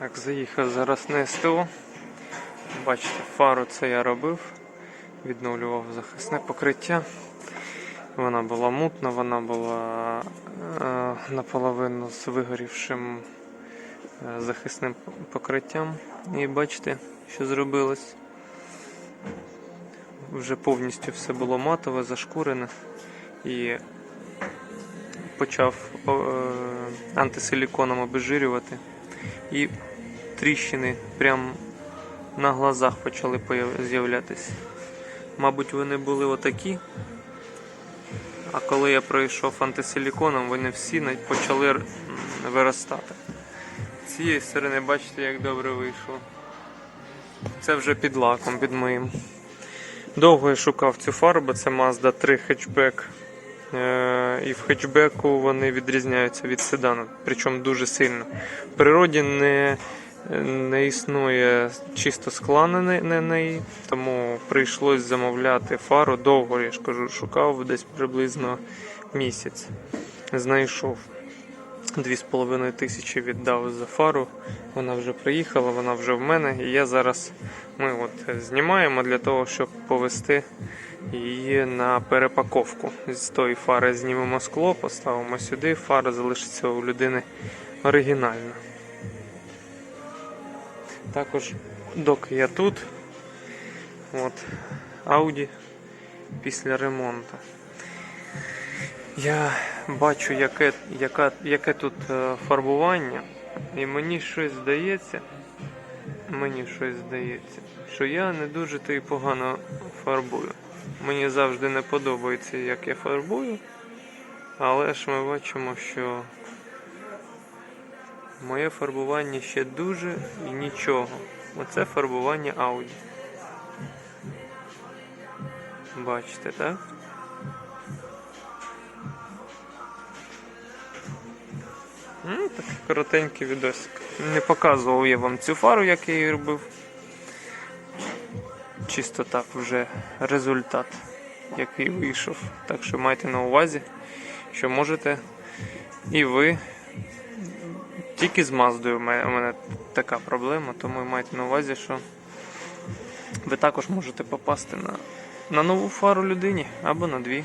Так, заїхав зараз на СТО. Бачите, фару це я робив. Відновлював захисне покриття. Вона була мутна, вона була е, наполовину з вигорівшим е, захисним покриттям. І бачите, що зробилось. Вже повністю все було матове, зашкурене. І почав е, антисиліконом обезжирювати. І тріщини прямо на глазах почали з'являтися. Мабуть, вони були отакі. А коли я пройшов антисиліконом, вони всі почали виростати. З цієї сторони, бачите, як добре вийшло. Це вже під лаком, під моїм. Довго я шукав цю фарбу, це Mazda 3 хетчбек. Е, І в хетчбеку вони відрізняються від седану, причому дуже сильно. В природі не, не існує чисто скла на на неї, тому прийшлось замовляти фару. Довго я ж кажу, шукав десь приблизно місяць. Знайшов. Дві з половиною тисячі віддав за фару. Вона вже приїхала, вона вже в мене. І я зараз ми от знімаємо для того, щоб повести її на перепаковку. З тої фари знімемо скло, поставимо сюди. Фара залишиться у людини оригінальна. Також, доки я тут, от Audi після ремонту. Я бачу, яке, яка, яке тут е, фарбування, і мені щось здається, мені щось здається, що я не дуже то й погано фарбую. Мені завжди не подобається, як я фарбую, але ж ми бачимо, що моє фарбування ще дуже і нічого. Оце фарбування Audi. Бачите, так? Ну, такий коротенький відосик. Не показував я вам цю фару, як я її робив. Чисто так вже результат, який вийшов. Так що майте на увазі, що можете і ви. Тільки з Маздою у мене, така проблема, тому майте на увазі, що ви також можете попасти на, на нову фару людині або на дві.